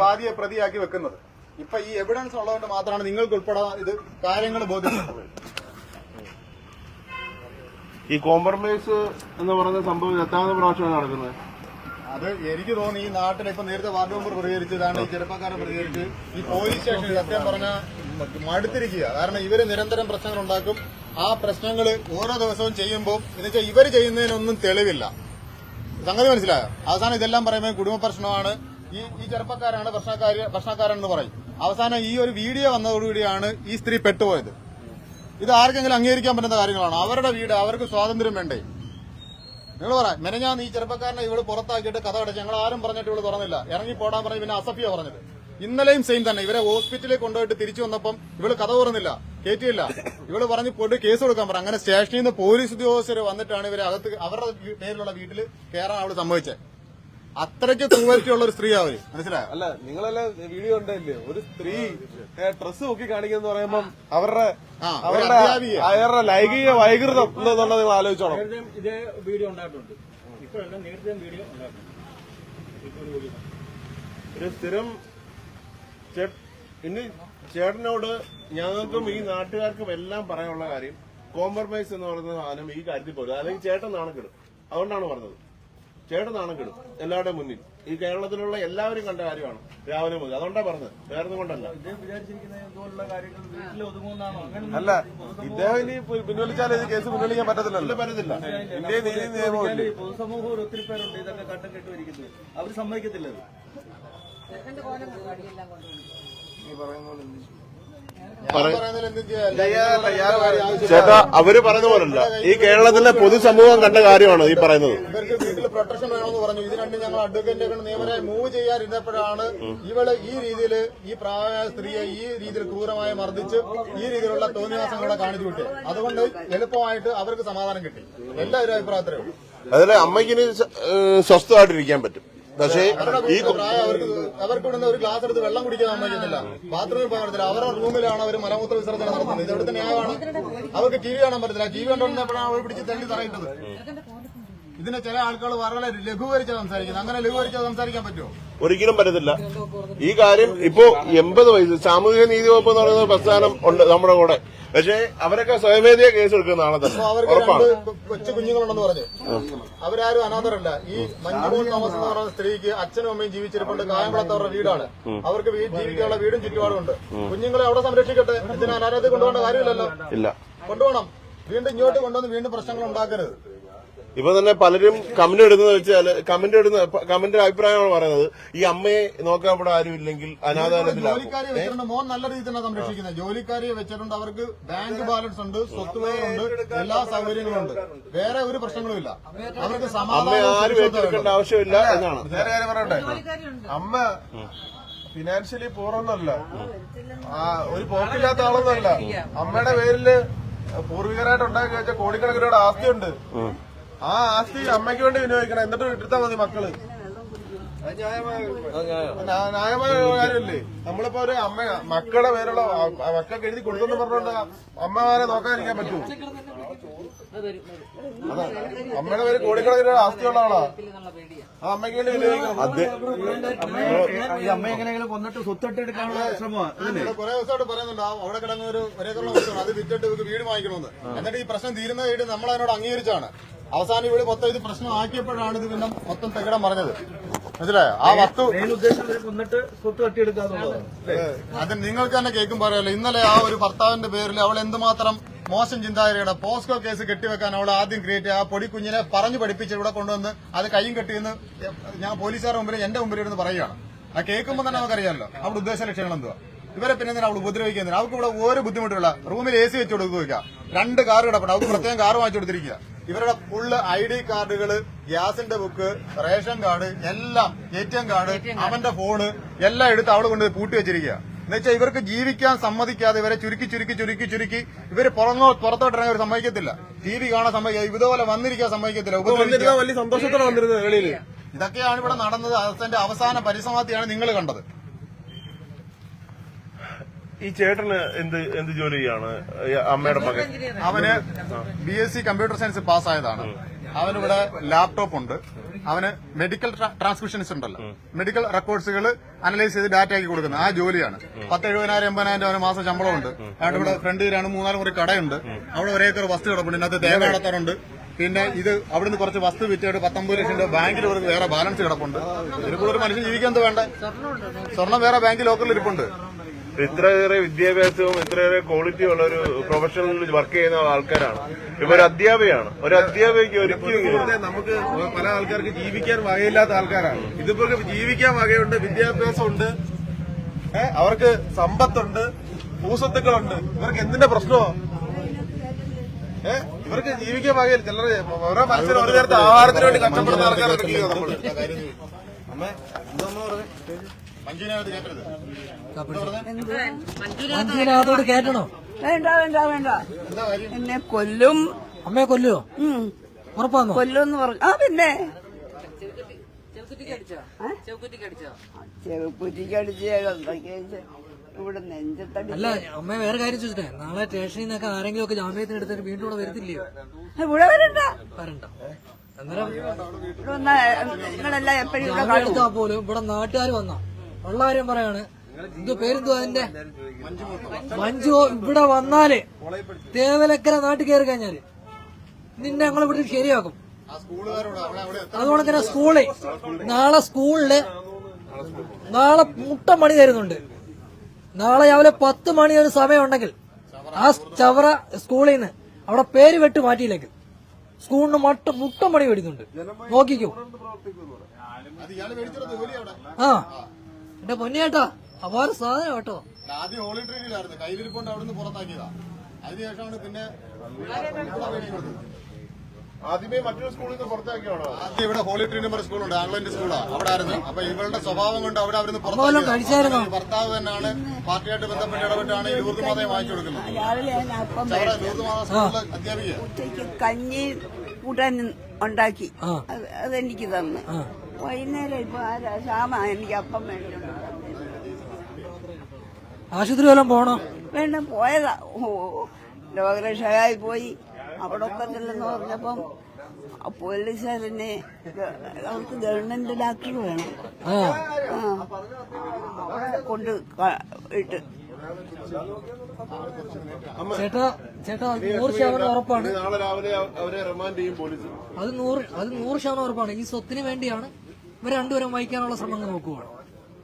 വാദിയെ പ്രതിയാക്കി വെക്കുന്നത്. ഇപ്പൊ ഈ എവിഡൻസ് ഉള്ളതുകൊണ്ട് മാത്രമാണ് നിങ്ങൾക്ക് ഉൾപ്പെടെ ഇത് കാര്യങ്ങൾ ബോധ്യപ്പെട്ടത് ഈ കോംപ്രമൈസ് എന്ന് പറയുന്ന സംഭവം എത്താമത് പ്രാവശ്യമാണ് നടക്കുന്നത്? അത് എനിക്ക് തോന്നി ഈ നാട്ടിൽ ഇപ്പൊ നേരത്തെ വാർഡ് മെമ്പർ പ്രതികരിച്ചതാണ് ഈ ചെറുപ്പക്കാരെ പ്രതികരിച്ച്. ഈ പോലീസ് സ്റ്റേഷനിൽ സത്യം പറഞ്ഞ മടുത്തിരിക്കുക. കാരണം ഇവർ നിരന്തരം പ്രശ്നങ്ങൾ ഉണ്ടാക്കും. ആ പ്രശ്നങ്ങൾ ഓരോ ദിവസവും ചെയ്യുമ്പോൾ എന്നുവെച്ചാൽ ഇവർ ചെയ്യുന്നതിനൊന്നും തെളിവില്ല. സംഗതി മനസ്സിലായോ? അവസാനം ഇതെല്ലാം പറയുമ്പോൾ കുടുംബ പ്രശ്നമാണ്. ഈ ഈ ചെറുപ്പക്കാരാണ് ഭക്ഷണക്കാര് എന്ന് പറയും. അവസാനം ഈ ഒരു വീഡിയോ വന്നതോടുകൂടിയാണ് ഈ സ്ത്രീ പെട്ടുപോയത്. ഇത് ആർക്കെങ്കിലും അംഗീകരിക്കാൻ പറ്റുന്ന കാര്യങ്ങളാണ്? അവരുടെ വീട് അവർക്ക് സ്വാതന്ത്ര്യം വേണ്ടേ? നിങ്ങൾ പറ മെനഞ്ഞാന്ന് ഈ ചെറുപ്പക്കാരനെ ഇവൾ പുറത്താക്കിയിട്ട് കഥ അടച്ച് ഞങ്ങൾ ആരും പറഞ്ഞിട്ട് ഇവൾ തുറന്നില്ല. ഇറങ്ങി പോടാൻ പറഞ്ഞ് പിന്നെ അസഫിയ പറഞ്ഞത്. ഇന്നലെയും സെയിം തന്നെ. ഇവരെ ഹോസ്പിറ്റലിൽ കൊണ്ടുപോയിട്ട് തിരിച്ചു വന്നപ്പം ഇവൾ കഥ തുറന്നില്ല കയറ്റിയില്ല ഇവൾ പറഞ്ഞ് പോയിട്ട് കേസ് കൊടുക്കാൻ പറഞ്ഞു. അങ്ങനെ സ്റ്റേഷനിൽ നിന്ന് പോലീസ് ഉദ്യോഗസ്ഥർ വന്നിട്ടാണ് ഇവരെ അകത്ത് അവരുടെ പേരിലുള്ള വീട്ടിൽ കയറാൻ അവൾ സമ്മതിച്ചത് അത്രയ്ക്ക് ക്രൂവൽറ്റിയുള്ള ഒരു സ്ത്രീ അവർ മനസ്സിലായോ? അല്ല നിങ്ങളെല്ലാം വീഡിയോ ഉണ്ടല്ലേ ഒരു സ്ത്രീ ഡ്രസ് നോക്കി കാണിക്കുന്ന പറയുമ്പം അവരുടെ അവരുടെ. അവരുടെ ലൈംഗിക വൈകൃതം എന്നുള്ളത് നിങ്ങൾ ആലോചിച്ചോണം. ഇതേ വീഡിയോ ഉണ്ടായിട്ടുണ്ട്. ഇപ്പോഴല്ല നേരത്തെ വീഡിയോ ഉണ്ടായിട്ടുണ്ട്. ഒരു സ്ഥിരം ഇനി ചേട്ടനോട് ഞങ്ങൾക്കും ഈ നാട്ടുകാർക്കും എല്ലാം പറയാനുള്ള കാര്യം കോംപ്രമൈസ് എന്ന് പറയുന്ന സാധനം ഈ കാര്യത്തിൽ പോലും അല്ലെങ്കിൽ ചേട്ടൻ നാണക്കെടും. അതുകൊണ്ടാണ് പറഞ്ഞത്. ചേട്ടൻ നാണക്കെടും എല്ലാവരുടെയും മുന്നിൽ. ഈ കേരളത്തിലുള്ള എല്ലാവരും കണ്ട കാര്യമാണ് രാവിലെ മുതൽ. അതുകൊണ്ടാ പറഞ്ഞത്. വേറെ കൊണ്ടല്ല. അല്ല ഇദ്ദേഹം ഇനി പിൻവലിച്ചാൽ ഇത് കേസ് പിൻവലിക്കാൻ പറ്റത്തില്ലല്ലോ. പറ്റത്തില്ല. ഇന്ത്യ നീതി നിയമമില്ല ഈ പൊതുസമൂഹം ഒരു ഒത്തിരി പേരുണ്ട്. ഇതൊക്കെ കണ്ടും കേട്ടുവരിക്കുന്നത് അവർ സമ്മതിക്കത്തില്ല ഇത്. പറയുന്ന പോലെ ചേട്ടാ അവർ പറഞ്ഞ പോലല്ല ഈ കേരളത്തിലെ പൊതുസമൂഹം കണ്ട കാര്യമാണ് ഈ പറയുന്നത്? ഇവർക്ക് വീട്ടിൽ പ്രൊട്ടക്ഷൻ വേണമെന്ന് പറഞ്ഞു. ഇത് രണ്ടും ഞങ്ങൾ അഡ്വക്കേറ്റിനെ കൊണ്ട് നിയമനായി മൂവ് ചെയ്യാതിരുന്നപ്പോഴാണ് ഇവൾ ഈ രീതിയിൽ ഈ പ്രായമായ സ്ത്രീയെ ഈ രീതിയിൽ ക്രൂരമായി മർദ്ദിച്ച് ഈ രീതിയിലുള്ള തോന്നിവാസങ്ങളെ കാണിച്ചു വിട്ടു. അതുകൊണ്ട് എളുപ്പമായിട്ട് അവർക്ക് സമാധാനം കിട്ടി. എല്ലാവരും അഭിപ്രായത്തിലും അതിലെ അമ്മയ്ക്കിനി സ്വസ്ഥമായിട്ടിരിക്കാൻ പറ്റും. പക്ഷേ ഈ അവർക്ക് ഇവിടുന്ന് ഒരു ഗ്ലാസ് എടുത്ത് വെള്ളം കുടിക്കാൻ സമ്മതിക്കുന്നില്ല. ബാത്റൂമിൽ പോകാൻ പറ്റത്തില്ല. അവരുടെ റൂമിലാണ് അവർ മലമൂത്ര വിസർജനം നടത്തുന്നത്. ഇത് എവിടുത്തെ ന്യായമാണ്. അവർക്ക് ടി വി കാണാൻ പറ്റത്തില്ല. ടി വി കണ്ടുകൊണ്ടിരുന്നപ്പോഴാണ് അവർ പിടിച്ച് തള്ളി തറയിട്ടത്. ഇതിനെ ചില ആൾക്കാർ വളരെ ലഘൂകരിച്ച സംസാരിക്കുന്നത്. അങ്ങനെ ലഘൂകരിച്ച സംസാരിക്കാൻ പറ്റുമോ? ഒരിക്കലും പറ്റത്തില്ല. ഈ കാര്യം ഇപ്പോ എൺപത് വയസ്സ് സാമൂഹിക നീതി വകുപ്പ് എന്ന് പറയുന്ന പ്രസ്ഥാനം ഉണ്ട് നമ്മുടെ കൂടെ. പക്ഷേ അവരൊക്കെ സ്വയമേധയ കേസ് എടുക്കുന്ന ആളെ തന്നെ. അവർക്ക് ഉറപ്പാണ്. കൊച്ചു കുഞ്ഞുങ്ങളുണ്ടെന്ന് പറഞ്ഞു. അവരാരും അനാഥരല്ല. ഈ മഞ്ഞുമോൾ തോമസ് എന്ന് പറയുന്ന സ്ത്രീക്ക് അച്ഛനും അമ്മയും ജീവിച്ചിരിപ്പുണ്ട് കായംകുളത്തവരുടെ വീടാണ്. അവർക്ക് ജീവിക്കാനുള്ള വീടും ചുറ്റുപാടും ഉണ്ട്. കുഞ്ഞുങ്ങളെ അവിടെ സംരക്ഷിക്കട്ടെ? ഇതിന് അനാഥത്തിൽ കൊണ്ടുപോകേണ്ട കാര്യമില്ലല്ലോ. ഇല്ല. കൊണ്ടുപോകണം. വീണ്ടും ഇങ്ങോട്ട് കൊണ്ടുവന്ന് വീണ്ടും പ്രശ്നങ്ങൾ ഉണ്ടാക്കരുത്. ഇപ്പൊ തന്നെ പലരും കമന്റ് ഇടുന്നത് വെച്ചാൽ കമന്റ് ഇടുന്ന കമന്റ് അഭിപ്രായമാണ് പറയുന്നത്. ഈ അമ്മയെ നോക്കാൻ ഇവിടെ ആരും ഇല്ലെങ്കിൽ അനാഥാലയത്തിലാക്കും ജോലിക്കാരെ വെച്ചിട്ടുണ്ട്. മോൻ നല്ല രീതിയിൽ തന്നെ സംരക്ഷിക്കുന്നത്. ജോലിക്കാരെ വെച്ചിട്ടുണ്ട്. അവർക്ക് ബാങ്ക് ബാലൻസ് ഉണ്ട് സ്വത്തുവകയുണ്ട് എല്ലാ സൗകര്യങ്ങളും ഉണ്ട്. വേറെ ഒരു പ്രശ്നങ്ങളും ഇല്ല. അവർക്ക് സമാധാനം ആരും ഏറ്റെടുക്കേണ്ട ആവശ്യമില്ല എന്നാണ്. വേറെ കാര്യം പറയട്ടെ. അമ്മ ഫിനാൻഷ്യലി പൂർണമല്ല ഒരു പോക്കില്ലാത്ത ആളൊന്നുമല്ല അമ്മയുടെ പേരിൽ പൂർവികരായിട്ട് ഉണ്ടാക്കി വെച്ച കോടിക്കണക്കിനോട് ആസ്തിയുണ്ട്. ആ ആസ്തി അമ്മയ്ക്ക് വേണ്ടി വിനിയോഗിക്കണം. എന്നിട്ട് എടുത്താൽ മതി മക്കൾ. ന്യാ- ന്യായമായ കാര്യമല്ലേ? നമ്മളിപ്പോ ഒരു അമ്മ മക്കളുടെ പേരുള്ള മക്കൾക്ക് എഴുതി കൊടുക്കുന്നു പറഞ്ഞുകൊണ്ട് അമ്മമാരെ നോക്കാതിരിക്കാൻ പറ്റൂ. അതാ അമ്മയുടെ പേര് കോടിക്കണക്കിന് ആസ്തിയുള്ള ആളാ. ആ അമ്മയ്ക്ക് വേണ്ടി വിനിയോഗിക്കണം. ഈ അമ്മ എങ്ങനെയെങ്കിലും കൊന്നിട്ട് സ്വത്തെടുക്കാനുള്ള ശ്രമമാണ് ഇവിടെ കുറെ ദിവസമായിട്ട് പറയുന്നുണ്ട് അവിടെ കിടന്ന ഒരു ഒരേക്കറുള്ള അത് വിറ്റിട്ട് വീട് വാങ്ങിക്കണമെന്ന്. എന്നിട്ട് ഈ പ്രശ്നം തീരുന്ന വീട് നമ്മൾ അതിനോട് അംഗീകരിച്ചാണ്. അവസാനം ഇവിടെ മൊത്തം ഇത് പ്രശ്നം ആക്കിയപ്പോഴാണ് ഇത് പിന്നെ മൊത്തം തകിടം പറഞ്ഞത് മനസ്സിലായോ? ആ വസ്തു അത് നിങ്ങൾക്ക് തന്നെ കേൾക്കും പറയാലോ. ഇന്നലെ ആ ഒരു ഭർത്താവിന്റെ പേരിൽ അവൾ എന്തുമാത്രം മോശം ചിന്താഗതിയുടെ പോസ്കോ കേസ് കെട്ടിവെക്കാൻ അവൾ ആദ്യം ക്രിയേറ്റ് ആ പൊടി കുഞ്ഞിനെ പറഞ്ഞു പഠിപ്പിച്ച് ഇവിടെ കൊണ്ടുവന്ന് അത് കൈയും കെട്ടിയെന്ന് ഞാൻ പോലീസുകാരുടെ മുമ്പിൽ എന്റെ മുമ്പിൽ ഇരുന്ന് പറയുകയാണ്. ആ കേൾക്കുമ്പോൾ തന്നെ നമുക്കറിയാമല്ലോ അവിടെ ഉദ്ദേശ ലക്ഷ്യങ്ങൾ എന്തുവാ? ഇവരെ പിന്നെ എന്തിനാ അവൾ ഉപദ്രവിക്കുന്നത്? അവർക്ക് ഇവിടെ ഒരു ബുദ്ധിമുട്ടുള്ള റൂമിൽ എ സി വെച്ച് കൊടുക്കുക രണ്ട് കാർ കിടപ്പുണ്ട്. അവർക്ക് പ്രത്യേകം കാർ വാങ്ങിച്ചു കൊടുത്തിരിക്കുക. ഇവരുടെ ഫുള്ള് ഐ ഡി കാർഡുകൾ ഗ്യാസിന്റെ ബുക്ക് റേഷൻ കാർഡ് എല്ലാം എ ടി എം കാർഡ് അവന്റെ ഫോണ് എല്ലാം എടുത്ത് അവൾ കൊണ്ട് പൂട്ടി വെച്ചിരിക്കുക. എന്നുവെച്ചാൽ ഇവർക്ക് ജീവിക്കാൻ സമ്മതിക്കാതെ ഇവരെ ചുരുക്കി ചുരുക്കി ചുരുക്കി ചുരുക്കി ഇവർ പുറങ്ങോ പുറത്തോട്ടിറങ്ങി അവർ സമ്മതിക്കത്തില്ല. ടി വി കാണാൻ സമ്മതിക്കുക ഇതുപോലെ വന്നിരിക്കാൻ സമ്മതിക്കത്തില്ല. വന്നിരുന്ന വലിയ സന്തോഷത്തോടെ വന്നിരുന്നത് ഇതൊക്കെയാണ് ഇവിടെ നടന്നത്. അതിന്റെ അവസാന പരിസമാപ്തിയാണ് നിങ്ങൾ കണ്ടത്. ഈ ചേട്ടന് എന്ത് എന്ത് ജോലി ചെയ്യാണ്? അമ്മയുടെ മകൻ. അവന് B S C computer science പാസ്സായതാണ് അവനിവിടെ ലാപ്ടോപ്പ് ഉണ്ട്. അവന് മെഡിക്കൽ ട്രാൻസ്ക്രിപ്ഷൻസ് ഉണ്ടല്ലോ. മെഡിക്കൽ റെക്കോർഡ്സുകൾ അനലൈസ് ചെയ്ത് ഡാറ്റ ആക്കി കൊടുക്കുന്നത് ആ ജോലിയാണ്. പത്ത് എഴുപതിനായിരം എൺപതിനായിരം രൂപ മാസം ശമ്പളമുണ്ട് അവിടെ ഇവിടെ ഫ്രണ്ടിലാണ് മൂന്നാൽ മുറി കടയുണ്ട്. അവിടെ ഒരേ ഏക്കർ വസ്തു കിടപ്പുണ്ട്. ഇതിനകത്ത് തേങ്ങ നടത്താറുണ്ട് പിന്നെ ഇത് അവിടുന്ന് കുറച്ച് വസ്തു വിറ്റിട്ട് പത്തൊമ്പത് ലക്ഷം രൂപ ബാങ്കിൽ ഇവർക്ക് വേറെ ബാലൻസ് കിടപ്പുണ്ട്. ഇതിൽ കൂടുതൽ മനുഷ്യൻ ജീവിക്കാൻ എന്ത് വേണ്ട? സ്വർണം വേറെ ബാങ്ക് ലോക്കറിൽ ഇരിപ്പുണ്ട്. ഇത്രയേറെ വിദ്യാഭ്യാസവും ഇത്രയേറെ ക്വാളിറ്റി ഉള്ള ഒരു പ്രൊഫഷണലിൽ വർക്ക് ചെയ്യുന്ന ആൾക്കാരാണ്. ഇവർ അധ്യാപകയാണ്. ഒരു അധ്യാപകയ്ക്ക് ഒരിക്കലും നമുക്ക് പല ആൾക്കാർക്ക് ജീവിക്കാൻ വകയില്ലാത്ത ആൾക്കാരാണ്. ഇതിപ്പോ ജീവിക്കാൻ വകയുണ്ട് വിദ്യാഭ്യാസം ഉണ്ട് അവർക്ക് സമ്പത്തുണ്ട് ഭൂസ്വത്തുക്കളുണ്ട്. ഇവർക്ക് എന്തിന്റെ പ്രശ്നമോ? ഏഹ് ഇവർക്ക് ജീവിക്കാൻ വകയില്ല. ചിലർ ഓരോ മനസ്സിലും ഒരു നേരത്തെ ആഹാരത്തിന് വേണ്ടി കഷ്ടപ്പെടുന്ന ആൾക്കാരൊക്കെ നമ്മൾ. അമ്മേ എന്താ പറഞ്ഞേ മഞ്ജുവിനകത്തോട് കേട്ടണോ? വേണ്ട വേണ്ട വേണ്ട. എന്നെ കൊല്ലും. അമ്മയെ കൊല്ലോ ഉറപ്പാന്ന്? കൊല്ലുമെന്ന് പറഞ്ഞു ആ പിന്നെ. ഇവിടെ നെഞ്ചത്തടി. അല്ല അമ്മ വേറെ കാര്യം ചോദിച്ചിട്ടേ. നാളെ സ്റ്റേഷനിൽ നിന്നൊക്കെ ആരെങ്കിലും ഒക്കെ ജാമ്യത്തിന് എടുത്തിട്ട് വീണ്ടും ഇവിടെ വരത്തില്ലയോ? ഇവിടെ വരണ്ട. വരണ്ട. അന്നേരം നിങ്ങളെല്ലാം എപ്പോഴും ഇവിടെ നാട്ടുകാർ വന്ന? ഉള്ള കാര്യം പറയാണ് എന്ത് പേരെന്തുവാ അതിന്റെ? മഞ്ജു ഇവിടെ വന്നാൽ തേവലക്കര നാട്ടിൽ കയറി കഴിഞ്ഞാൽ നിന്നെ ഞങ്ങൾ ഇവിടെ ശരിയാക്കും. ആ സ്കൂളുകാരോട് അവിടെ അവിടെ എത്ര അതുകൊണ്ട് തന്നെ സ്കൂളിൽ നാളെ സ്കൂളിൽ നാളെ മുട്ട മണി തരുന്നുണ്ട്. നാളെ രാവിലെ പത്ത് മണി ഒരു സമയമുണ്ടെങ്കിൽ ആ ചവറ സ്കൂളിൽ നിന്ന് അവിടെ പേര് വെട്ട് മാറ്റിയില്ലെങ്കിൽ സ്കൂളിന് മട്ട മുട്ട മണി മേടിക്കുന്നുണ്ട്. നോക്കിക്കോ. അത് ഇയാൾ മേടിച്ചെടുത്ത ജോലി അവിടെ. ആ. എന്റെ പൊന്നിയേട്ടാ അപാര സാധനം കേട്ടോ. ആദ്യം ഹോളി ട്രെയിനിലായിരുന്നു കയ്യിലിരിപ്പോണ്ട് അവിടുന്ന് പുറത്താക്കിയതാ. അതിനുശേഷമാണ് പിന്നെ ആദ്യമേ മറ്റൊരു സ്കൂളിൽ നിന്ന് പുറത്താക്കിയാണോ ആദ്യം ഇവിടെ ഹോളി ട്രീ നമ്പർ സ്കൂളുണ്ട് ആംഗ്ലന്റ് സ്കൂളാണ് അവിടെ ആയിരുന്നു അപ്പൊ ഇവളുടെ സ്വഭാവം കൊണ്ട് അവിടെ അവരുന്ന് പുറത്താക്കി ഭർത്താവ് തന്നെയാണ് പാർട്ടിയായിട്ട് ബന്ധപ്പെട്ട് ഇടപെട്ടാണ് ലൂർദ് മാതയെ വാങ്ങിച്ചു കൊടുക്കുന്നത്. അപ്പം അവിടെ ലൂർദ് മാത സ്കൂളിലെ അധ്യാപിക കഞ്ഞി കൂട്ടാൻ ഉണ്ടാക്കി. അത് അതെനിക്ക് തന്നു. വൈകുന്നേരം ഇപ്പൊ ആരാ ശ്യാമ എനിക്ക് അപ്പം വന്നത്. ആശുപത്രി വല്ലതും പോണോ? വേണ്ട പോയതാ. ഓ രോഗരക്ഷകായി പോയി. അവിടെ ഒക്കത്തില്ലെന്ന് പറഞ്ഞപ്പം പോലീസ് പോലീസുകാരനെ അവർക്ക് ഗവൺമെന്റ് ഡാക്ടർ വേണം. ആ. ആ. അവിടെ കൊണ്ട് ഇട്ട്. ചേട്ടാ ചേട്ടാ നൂറ് ശതമാനം ഉറപ്പാണ്. നാളെ രാവിലെ അവരെ റിമാൻഡ് ചെയ്യും പോലീസ്. അത് നൂറ് അത് നൂറ് ശതമാനം ഉറപ്പാണ്. ഈ സ്വത്തിന് വേണ്ടിയാണ് ഇവർ രണ്ടുപേരും വഹിക്കാനുള്ള ശ്രമങ്ങൾ നോക്കുവാണ്.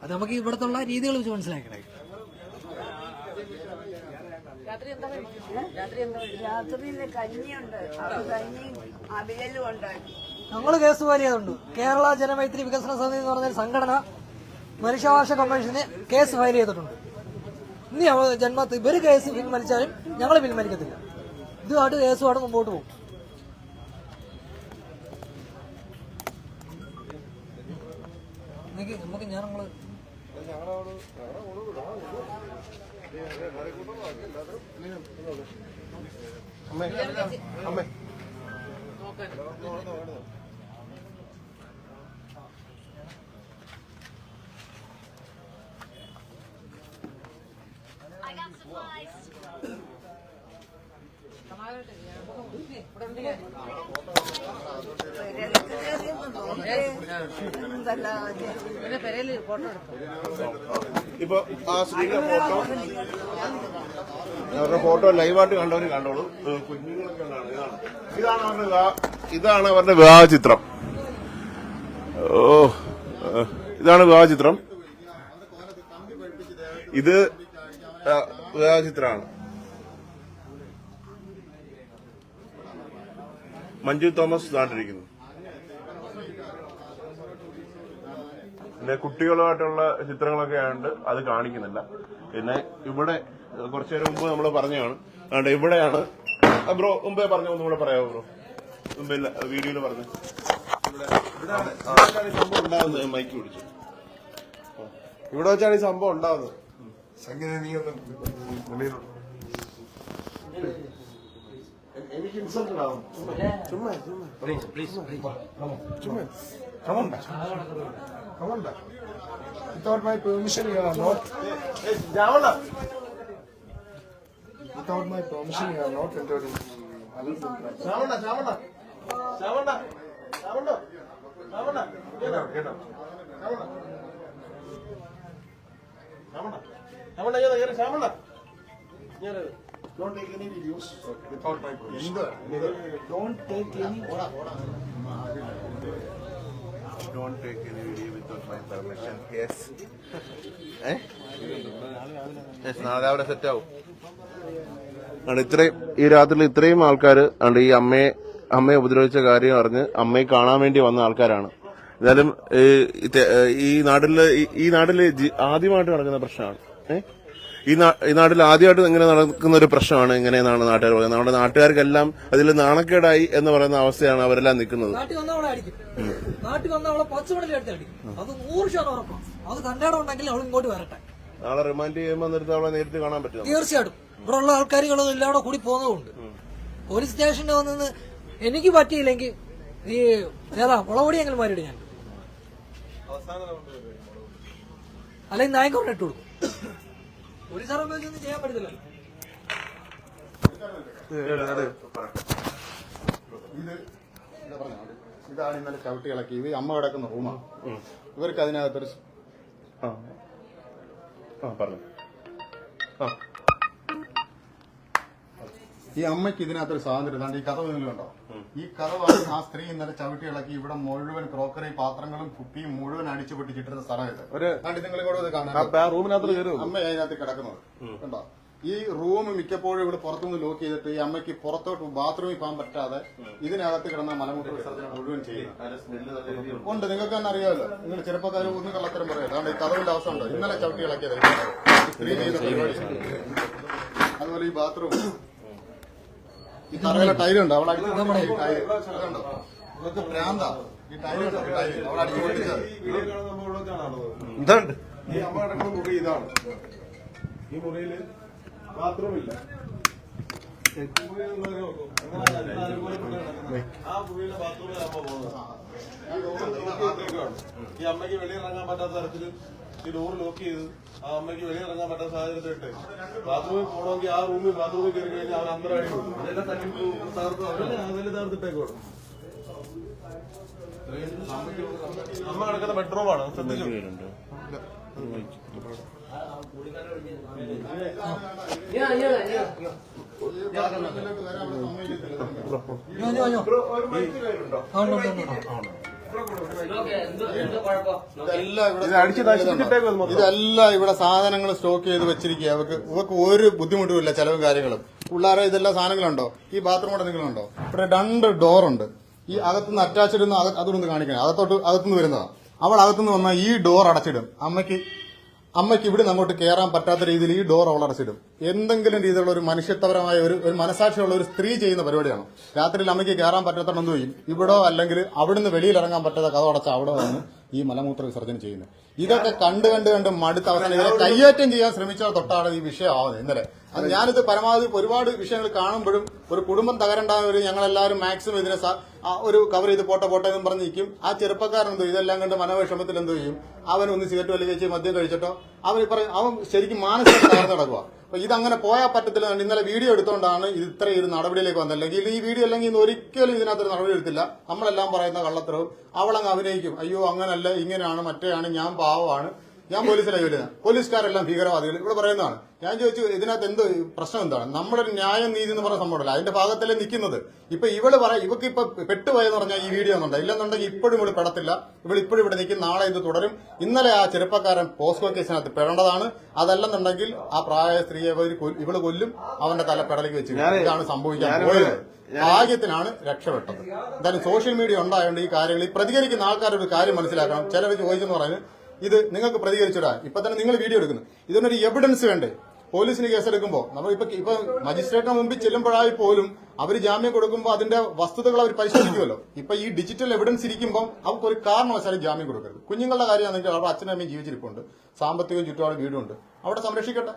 അത് നമുക്ക് ഇവിടത്തുള്ള രീതികൾ വെച്ച് മനസ്സിലാക്കണേ ഞങ്ങൾ കേസ് ചെയ്തിട്ടുണ്ട്. കേരള ജനമൈത്രി വികസന സമിതി എന്ന് പറഞ്ഞ സംഘടന മനുഷ്യാവകാശ കമ്മീഷന് കേസ് ഫയൽ ചെയ്തിട്ടുണ്ട്. ഇനി ജന്മത്ത് ഇവർ കേസ് പിൻവലിച്ചാലും ഞങ്ങൾ പിൻവലിക്കത്തില്ല. ഇതുമായിട്ട് കേസുമായിട്ട് മുമ്പോട്ട് പോകും. നമുക്ക് ഞാൻ നമ്മൾ അമ്മേ അമ്മേ എന്തല്ല ഇപ്പൊ ആ സ്ത്രീയുടെ ഫോട്ടോ അവരുടെ ഫോട്ടോ ലൈവായിട്ട് കണ്ടവര് കണ്ടോളൂ. കുഞ്ഞുങ്ങളൊക്കെ ഇതാണ്. അവരുടെ ഇതാണ് അവരുടെ വിവാഹ ചിത്രം ഓ ഇതാണ് വിവാഹ ചിത്രം ഇത് വിവാഹ ചിത്രമാണ് മഞ്ജു തോമസ് താണ്ടിരിക്കുന്നു പിന്നെ കുട്ടികളുമായിട്ടുള്ള ചിത്രങ്ങളൊക്കെ ആയതുകൊണ്ട് അത് കാണിക്കുന്നില്ല. പിന്നെ ഇവിടെ കുറച്ചു നേരം മുമ്പ് നമ്മൾ പറഞ്ഞതാണ്. അതുകൊണ്ട് ഇവിടെയാണ്. ബ്രോ മുമ്പേ പറഞ്ഞു ഒന്നും കൂടെ പറയാമോ ബ്രോ? മുമ്പേ വീഡിയോയിൽ പറഞ്ഞു. ഉണ്ടാവുന്നത് മൈക്ക് പിടിച്ചു. ഇവിടെ വെച്ചാണ് ഈ സംഭവം ഉണ്ടാവുന്നത്. സംഗീത നീ ഒന്ന് എനിക്ക് ഇൻസൾട്ട് ആവും ചുമ്മാ ചുമ്മാ ചുമ്മാ Come on back. Come on back. Without my permission, you are not. Without my permission, you are not entering. ചാവണ്ട ചാവണ്ട ചാവണ്ട ചാവണ്ട കേട്ടോ കേട്ടോ ശ്യാമണ്ണ ശ്യാമണ്ണ ഞാൻ കയറി ശ്യാമണ്ണ ഞാൻ don't take any videos without my എന്ത് don't take any Don't take any video without my permission. Yes. ഏ? Yes, നാളെ രാവിലെ set ആവും. ആണ് ഇത്രയും ഈ രാത്രിയിൽ ഇത്രയും ആൾക്കാർ ആണ് ഈ അമ്മയെ അമ്മയെ ഉപദ്രവിച്ച കാര്യം അറിഞ്ഞ് അമ്മയെ കാണാൻ വേണ്ടി വന്ന ആൾക്കാരാണ്. എന്നാലും ഈ ഇത് ഈ ജി- ആദ്യമായിട്ട് നടക്കുന്ന പ്രശ്നമാണ്. ഏഹ് ഈ നാ- ഈ നാട്ടിൽ ആദ്യമായിട്ട് ഇങ്ങനെ നടക്കുന്ന ഒരു പ്രശ്നമാണ് ഇങ്ങനെയെന്നാണ് നാട്ടുകാർ പറയുന്നത്. നമ്മുടെ നാട്ടുകാർക്കെല്ലാം അതിൽ നാണക്കേടായി എന്ന് പറയുന്ന അവസ്ഥയാണ് അവരെല്ലാം നിൽക്കുന്നത്. നാട്ടിൽ വന്ന അവളെ അടിക്കും. നാട്ടിൽ വന്ന അവളെ പച്ചമണലിൽ എടുത്ത് അടിക്കും. അത് നൂറ് ശതമാനം ഉറപ്പാണ് അത് കണ്ടേടം ഉണ്ടെങ്കിൽ അവൾ ഇങ്ങോട്ട് വരട്ടെ. നാളെ റിമാൻഡ് ചെയ്യുമ്പോൾ നിർത്തി അവളെ നേരിട്ട് കാണാൻ പറ്റും തീർച്ചയായിട്ടും. ഇവിടെ ഉള്ള ആൾക്കാരുകളൊന്നും എല്ലാവരും കൂടി പോകുന്നതുകൊണ്ട്. പോലീസ് സ്റ്റേഷനിൽ വന്നത് എനിക്ക് പറ്റിയില്ലെങ്കിൽ ഈ ഏതാ മുളകൊടിയെങ്കിലും മാറിയിട്ട് ഞാൻ. അല്ലെങ്കിൽ നായക്കോട്ടെ ഇട്ടു കൊടുക്കും. പോലീസുകാരെ ഉപയോഗിച്ചൊന്നും ചെയ്യാൻ പറ്റത്തില്ലല്ലോ. ഇത് ഇതാ പറഞ്ഞോ, ഇതാണ് ഇന്നലെ ചവിട്ടി ഇളക്കി. ഇത് അമ്മ കിടക്കുന്ന റൂമാണ് ഇവർക്ക് അതിനകത്തൊരു ഒരു പറഞ്ഞു. ആ. ഈ അമ്മയ്ക്ക് ഇതിനകത്തൊരു സ്വാതന്ത്ര്യം ഈ കഥ നിങ്ങളുണ്ടോ ഈ കഥവാണ് ആ സ്ത്രീ ഇന്നലെ ചവിട്ടി ഇളക്കി ഇവിടെ മുഴുവൻ ക്രോക്കറി പാത്രങ്ങളും കുപ്പിയും മുഴുവൻ അടിച്ചു പൊട്ടിച്ചിട്ടിരുന്ന സ്ഥലം ഇത്. അതുകൊണ്ട് നിങ്ങൾ ഇങ്ങോട്ട് കയറി അമ്മ അതിനകത്ത് കിടക്കുന്നത്. കണ്ടോ? ഈ റൂം മിക്കപ്പോഴും ഇവിടെ പുറത്തുനിന്ന് ലോക്ക് ചെയ്തിട്ട് ഈ അമ്മയ്ക്ക് പുറത്തോട്ട് ബാത്റൂമിൽ പോകാൻ പറ്റാതെ ഇതിനകത്ത് കിടന്ന മലമൂത്ര വിസർജനം മുഴുവൻ ചെയ്യുന്നത്. ഉണ്ട്. നിങ്ങൾക്ക് തന്നെ അറിയാമല്ലോ. നിങ്ങൾ ചെറുപ്പക്കാർ ഒന്നും കള്ളത്തരം പറയാം അതുകൊണ്ട് ഈ കഥവിന്റെ അവസ്ഥ ഉണ്ട്? ഇന്നലെ ചവിട്ടി ഇളക്കിയത് സ്ത്രീ ചെയ്ത പരിപാടി. അതുപോലെ ഈ ബാത്റൂം ഈ തറയിലെ ടൈലുണ്ട് അവിടെ ഇതൊക്കെ ഭ്രാന്ത ഈ ടൈൽ അവിടെ അടിച്ചു പൊട്ടിച്ചത്. എന്തുണ്ട് ഈ അമ്മ കിടക്കുന്ന മുറി ഇതാണ്. ഈ മുറിയിൽ ബാത്റൂം ഇല്ല ആ മുറിയിലെ ബാത്റൂമിൽ അമ്മ പോകുന്നത് ഈ അമ്മയ്ക്ക് വെളിയിറങ്ങാൻ പറ്റാത്ത തരത്തിൽ ഈ ഡോർ ലോക്ക് ചെയ്ത് ആ അമ്മയ്ക്ക് വെളിയിറങ്ങാൻ പറ്റാത്ത സാഹചര്യത്തിലിട്ട് ബാത്റൂമിൽ പോകണമെങ്കിൽ ആ റൂമിൽ ബാത്റൂമിൽ കയറി കഴിഞ്ഞാൽ അവർ അന്തരം അടി കൊടുക്കും അതെല്ലാം തന്നെ തകർത്ത് അതെല്ലാം തകർത്തിട്ടേക്കോളും അമ്മ കിടക്കുന്ന ബെഡ്റൂമാണ് ശ്രദ്ധിച്ചു? ഇഞ്ഞോ, ഇഞ്ഞോ, ഇഞ്ഞോ. ഇതെല്ലാം ഇവിടെ സാധനങ്ങൾ സ്റ്റോക്ക് ചെയ്ത് വെച്ചിരിക്കുക. അവർക്ക് ഇവർക്ക് ഒരു ബുദ്ധിമുട്ടുമില്ല ചെലവും കാര്യങ്ങളും. പിള്ളേരെ ഇതെല്ലാം സാധനങ്ങളുണ്ടോ? ഈ ബാത്റൂം കൂടെ നിങ്ങളുണ്ടോ ഇവിടെ രണ്ട് ഡോറുണ്ട് ഈ അകത്തുനിന്ന് അറ്റാച്ച്ഡ് അതുകൊണ്ട് കാണിക്കണം. അകത്തോട്ട് അകത്തുനിന്ന് വരുന്നതാണ് അവൾ അകത്തുനിന്ന് വന്നാൽ ഈ ഡോർ അടച്ചിടും. അമ്മയ്ക്ക് അമ്മയ്ക്ക് ഇവിടെ അങ്ങോട്ട് കയറാൻ പറ്റാത്ത രീതിയിൽ ഈ ഡോർ അവളടച്ചിടും എന്തെങ്കിലും രീതിയിലുള്ള ഒരു മനുഷ്യത്വപരമായ ഒരു ഒരു മനസാക്ഷിയുള്ള ഒരു സ്ത്രീ ചെയ്യുന്ന പരിപാടിയാണ്. രാത്രിയിൽ അമ്മയ്ക്ക് കയറാൻ പറ്റാത്തതുകൊണ്ട് എന്ത് ഇവിടോ അല്ലെങ്കിൽ അവിടുന്ന് വെളിയിൽ ഇറങ്ങാൻ പറ്റാത്ത കഥ അടച്ച അവിടെ വന്ന് ഈ മലമൂത്ര വിസർജനം ചെയ്യുന്നത് ഇതൊക്കെ കണ്ട് കണ്ട് കണ്ട് മടുത്ത അവസാനം ഇവരെ കയ്യേറ്റം ചെയ്യാൻ ശ്രമിച്ച തൊട്ടാണ് ഈ വിഷയമാവുന്നത് ഇന്നലെ. അത് ഞാനിത് പരമാവധി ഒരുപാട് വിഷയങ്ങൾ കാണുമ്പോഴും ഒരു കുടുംബം തകരണ്ടാകും ഞങ്ങളെല്ലാവരും മാക്സിമം ഇതിനെ ഒരു കവർ ചെയ്ത് പോട്ടെ പോട്ടെ എന്ന് പറഞ്ഞ് നിൽക്കും. ആ ചെറുപ്പക്കാരൻ എന്തോ ഇതെല്ലാം കണ്ട് മനോവിഷമത്തിൽ എന്തോ ചെയ്യും? അവൻ ഒന്ന് സിഗരറ്റ് വലിയ മദ്യം കഴിച്ചിട്ടോ? അവൻ ഇപ്പറ അവൻ ശരിക്കും മാനസിക തകർന്നു കിടക്കുക അപ്പൊ ഇതങ്ങനെ പോയാൽ പറ്റത്തില്ല ഇന്നലെ വീഡിയോ എടുത്തുകൊണ്ടാണ് ഇത് ഇത്രയും ഒരു നടപടിയിലേക്ക് വന്നത്. അല്ലെങ്കിൽ ഈ വീഡിയോ അല്ലെങ്കിൽ ഇന്ന് ഒരിക്കലും ഇതിനകത്തൊരു നടപടി എടുത്തില്ല. നമ്മളെല്ലാം പറയുന്ന കള്ളത്തരവും. അവളങ്ങ് അഭിനയിക്കും. അയ്യോ അങ്ങനല്ല ഇങ്ങനെയാണ് മറ്റേയാണ് ഞാൻ പാവമാണ്. ഞാൻ പോലീസിലായി വരുന്നത് പോലീസുകാരെല്ലാം ഭീകരവാദികൾ. ഇവിടെ പറയുന്നതാണ്. ഞാൻ ചോദിച്ചു ഇതിനകത്ത് എന്ത് പ്രശ്നം എന്താണ്? നമ്മുടെ ന്യായം നീതി എന്ന് പറഞ്ഞ സംഭവമല്ല അതിന്റെ ഭാഗത്തല്ലേ നിൽക്കുന്നത്. ഇപ്പൊ ഇവൾ പറ ഇവക്ക് ഇപ്പൊ പെട്ടുപോയെന്ന് പറഞ്ഞാൽ ഈ വീഡിയോ ഒന്നുണ്ട്. ഇല്ലെന്നുണ്ടെങ്കിൽ ഇപ്പോഴും ഇവിടെ പെടത്തില്ല. ഇവൾ ഇപ്പോഴും ഇവിടെ നിൽക്കും. നാളെ ഇത് തുടരും. ഇന്നലെ ആ ചെറുപ്പക്കാരൻ പോസ്കോ കേസിനകത്ത് പെടേണ്ടതാണ്. അതല്ലെന്നുണ്ടെങ്കിൽ ആ പ്രായ സ്ത്രീയെ ഇവൾ കൊല്ലും. അവന്റെ തല പെടലേക്ക് വെച്ച് ഇതാണ് സംഭവിക്കാൻ പോയത്. ഭാഗ്യത്തിനാണ് രക്ഷപ്പെട്ടത്. എന്തായാലും സോഷ്യൽ മീഡിയ ഉണ്ടായതുകൊണ്ട് ഈ കാര്യങ്ങൾ ഈ പ്രതികരിക്കുന്ന ആൾക്കാരൊരു കാര്യം മനസ്സിലാക്കണം. ചിലർ ചോദിച്ചെന്ന് പറയുന്നത് ഇത് നിങ്ങൾക്ക് പ്രതികരിച്ചിടാ. ഇപ്പൊ തന്നെ നിങ്ങൾ വീഡിയോ എടുക്കുന്നു. ഇതിനൊരു എവിഡൻസ് വേണ്ടേ? പോലീസിന് കേസെടുക്കുമ്പോൾ നമ്മൾ ഇപ്പൊ മജിസ്ട്രേറ്റിന് മുമ്പിൽ ചെല്ലുമ്പോഴായി പോലും അവർ ജാമ്യം കൊടുക്കുമ്പോൾ അതിന്റെ വസ്തുതകൾ അവർ പരിശോധിക്കുമല്ലോ. ഇപ്പൊ ഈ ഡിജിറ്റൽ എവിഡൻസ് ഇരിക്കുമ്പോൾ അവർക്ക് ഒരു കാരണവശാലും ജാമ്യം കൊടുക്കരുത്. കുഞ്ഞുങ്ങളുടെ കാര്യമാണെങ്കിൽ അവരുടെ അച്ഛനും അമ്മയും ജീവിച്ചിരിപ്പുണ്ട്. സാമ്പത്തികവും ചുറ്റുപാട് വീടുണ്ട് അവിടെ സംരക്ഷിക്കട്ടെ.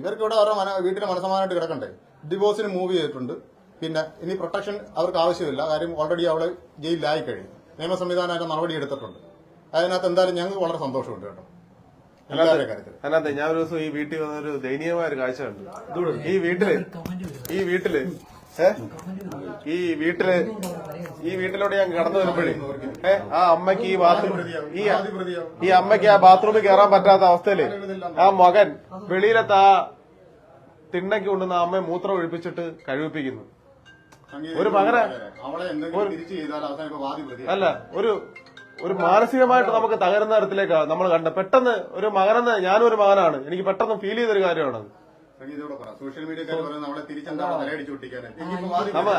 ഇവർക്ക് ഇവിടെ അവരുടെ മന മനസമാനമായിട്ട് മനസ്സമാനമായിട്ട് കിടക്കണ്ടേ? ഡിവോഴ്സിന് മൂവ് ചെയ്തിട്ടുണ്ട്. പിന്നെ ഇനി പ്രൊട്ടക്ഷൻ അവർക്ക് ആവശ്യമില്ല. കാര്യം ഓൾറെഡി അവൾ ജയിലിലായി കഴിഞ്ഞു. നിയമ സംവിധാനമായിട്ട് നടപടി എടുത്തിട്ടുണ്ട്. അതിനകത്ത് എന്തായാലും ഞങ്ങൾക്ക് വളരെ സന്തോഷമുണ്ട് കേട്ടോ. എല്ലാവരുടെ കാര്യത്തിൽ അതിനകത്ത് ഞാൻ ഒരു ദിവസം ഈ വീട്ടിൽ വന്ന ഒരു ദയനീയമായ ഒരു കാഴ്ച കണ്ടു. ഈ വീട്ടിൽ ഈ വീട്ടിൽ ഈ വീട്ടിൽ ഈ വീട്ടിലൂടെ ഞാൻ കടന്നു വരുമ്പോഴേ ഏ ആ അമ്മയ്ക്ക് ഈ ബാത്റൂം ഈ ഈ അമ്മയ്ക്ക് ആ ബാത്റൂമിൽ കയറാൻ പറ്റാത്ത അവസ്ഥയിൽ ആ മകൻ വെളിയിലത്തെ ആ തിണ്ണയ്ക്ക് കൊണ്ടുവന്ന അമ്മയെ മൂത്രം ഒഴിപ്പിച്ചിട്ട് കഴിവിപ്പിക്കുന്നു. ഒരു മകനെ അവളെ എന്തെങ്കിലും തിരിച്ചു ചെയ്താൽ അവസാനം ഇപ്പൊ വാദി അല്ല ഒരു ഒരു മാനസികമായിട്ട് നമുക്ക് തകരുന്ന തരത്തിലേക്കാണ് നമ്മൾ കണ്ട പെട്ടെന്ന് ഒരു മകനെന്ന് ഞാനും ഒരു മകനാണ്. എനിക്ക് പെട്ടെന്ന് ഫീൽ ചെയ്തൊരു കാര്യമാണ് സോഷ്യൽ മീഡിയ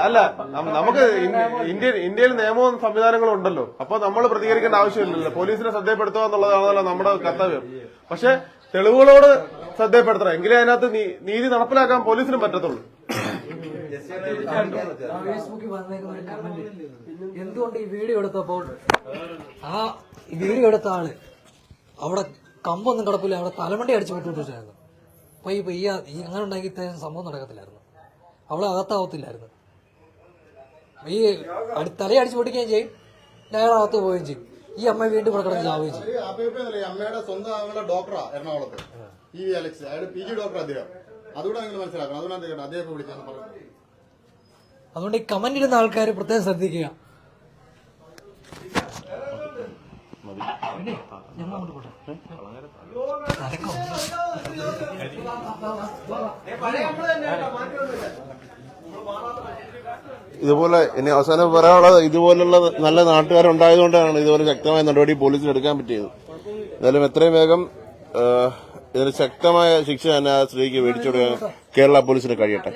അല്ല നമുക്ക് ഇന്ത്യ ഇന്ത്യയിൽ നിയമവും സംവിധാനങ്ങളും ഉണ്ടല്ലോ. അപ്പൊ നമ്മൾ പ്രതികരിക്കേണ്ട ആവശ്യമില്ലല്ലോ. പോലീസിനെ ശ്രദ്ധപ്പെടുത്തുക എന്നുള്ളതാണല്ലോ നമ്മുടെ കർത്തവ്യം. പക്ഷെ തെളിവുകളോട് ശ്രദ്ധപ്പെടുത്തണം എങ്കിലേ അതിനകത്ത് നീതി നടപ്പിലാക്കാൻ പോലീസിനും പറ്റത്തുള്ളൂ. ഫേസ്ബുക്കിൽ വന്നേക്കുന്ന ഒരു കമന്റ് എന്തുകൊണ്ട് ഈ വീഡിയോ എടുത്തപ്പോൾ ആ ഈ വീഡിയോ എടുത്ത ആൾ അവിടെ കമ്പൊന്നും കിടപ്പില്ല. അവിടെ തലമണ്ടി അടിച്ചു പറ്റുന്നു അപ്പൊ ഈ ഈ അങ്ങനെ ഉണ്ടാക്കി ഇത്രയും സംഭവം നടക്കത്തില്ലായിരുന്നു. അവളെ അകത്താവത്തില്ലായിരുന്നു. ഈ അടി തലയടിച്ചു പൊട്ടിക്കുകയും ചെയ്യും. അയാൾ അകത്ത് പോവുകയും ചെയ്യും. ഈ അമ്മ വീണ്ടും ഇവിടെ കിടന്ന് ചാവുകയും ചെയ്യും. അമ്മയുടെ സ്വന്തം ഡോക്ടറാ എറണാകുളത്ത്. E V Alex. അയാൾ പി ജി ഡോക്ടർ അദ്ദേഹം അതുകൂടെ നിങ്ങൾ മനസ്സിലാക്കണം. അതുകൊണ്ട് എന്ത് ചെയ്യണം അദ്ദേഹം വിളിക്കാൻ പറഞ്ഞു അതുകൊണ്ട് ഈ കമന്റ് ഇടുന്ന ആൾക്കാർ പ്രത്യേകം ശ്രദ്ധിക്കുക. ഇതുപോലെ ഇനി അവസാനം പറയാനുള്ളത് ഇതുപോലുള്ള നല്ല നാട്ടുകാരുണ്ടായതുകൊണ്ടാണ് ഇതുപോലെ ശക്തമായ നടപടി പോലീസിൽ എടുക്കാൻ പറ്റിയത്. എന്തായാലും എത്രയും വേഗം ഇതിന് ശക്തമായ ശിക്ഷ തന്നെ ആ സ്ത്രീക്ക് മേടിച്ചു കൊടുക്കാൻ കേരള പോലീസിന് കഴിയട്ടെ.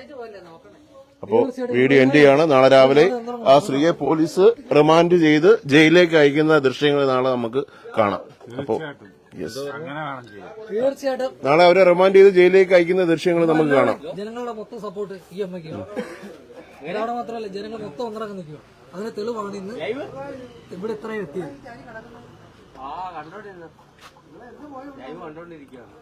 അപ്പോ വീഡിയോ എൻഡ് ചെയ്യാണ്. നാളെ രാവിലെ ആ സ്ത്രീയെ പോലീസ് റിമാൻഡ് ചെയ്ത് ജയിലിലേക്ക് അയക്കുന്ന ദൃശ്യങ്ങൾ നാളെ നമുക്ക് കാണാം. അപ്പോ യെസ് തീർച്ചയായിട്ടും. നാളെ അവരെ റിമാൻഡ് ചെയ്ത് ജയിലിലേക്ക് അയക്കുന്ന ദൃശ്യങ്ങൾ നമുക്ക് കാണാം. ജനങ്ങളുടെ മൊത്തം സപ്പോർട്ട് ഈ അമ്മയ്ക്ക് ഒരാളെ മാത്രമല്ല ജനങ്ങൾ മൊത്തം ഒന്നിറങ്ങി നിൽക്കുക അതിന് തെളിവാണ് ഇന്ന് ഇവിടെ ഇത്രയും എത്തിയത്. ആ കണ്ടോണ്ടിരുന്നു? ലൈവ് കണ്ടോണ്ടിരിക്കുകയാണ്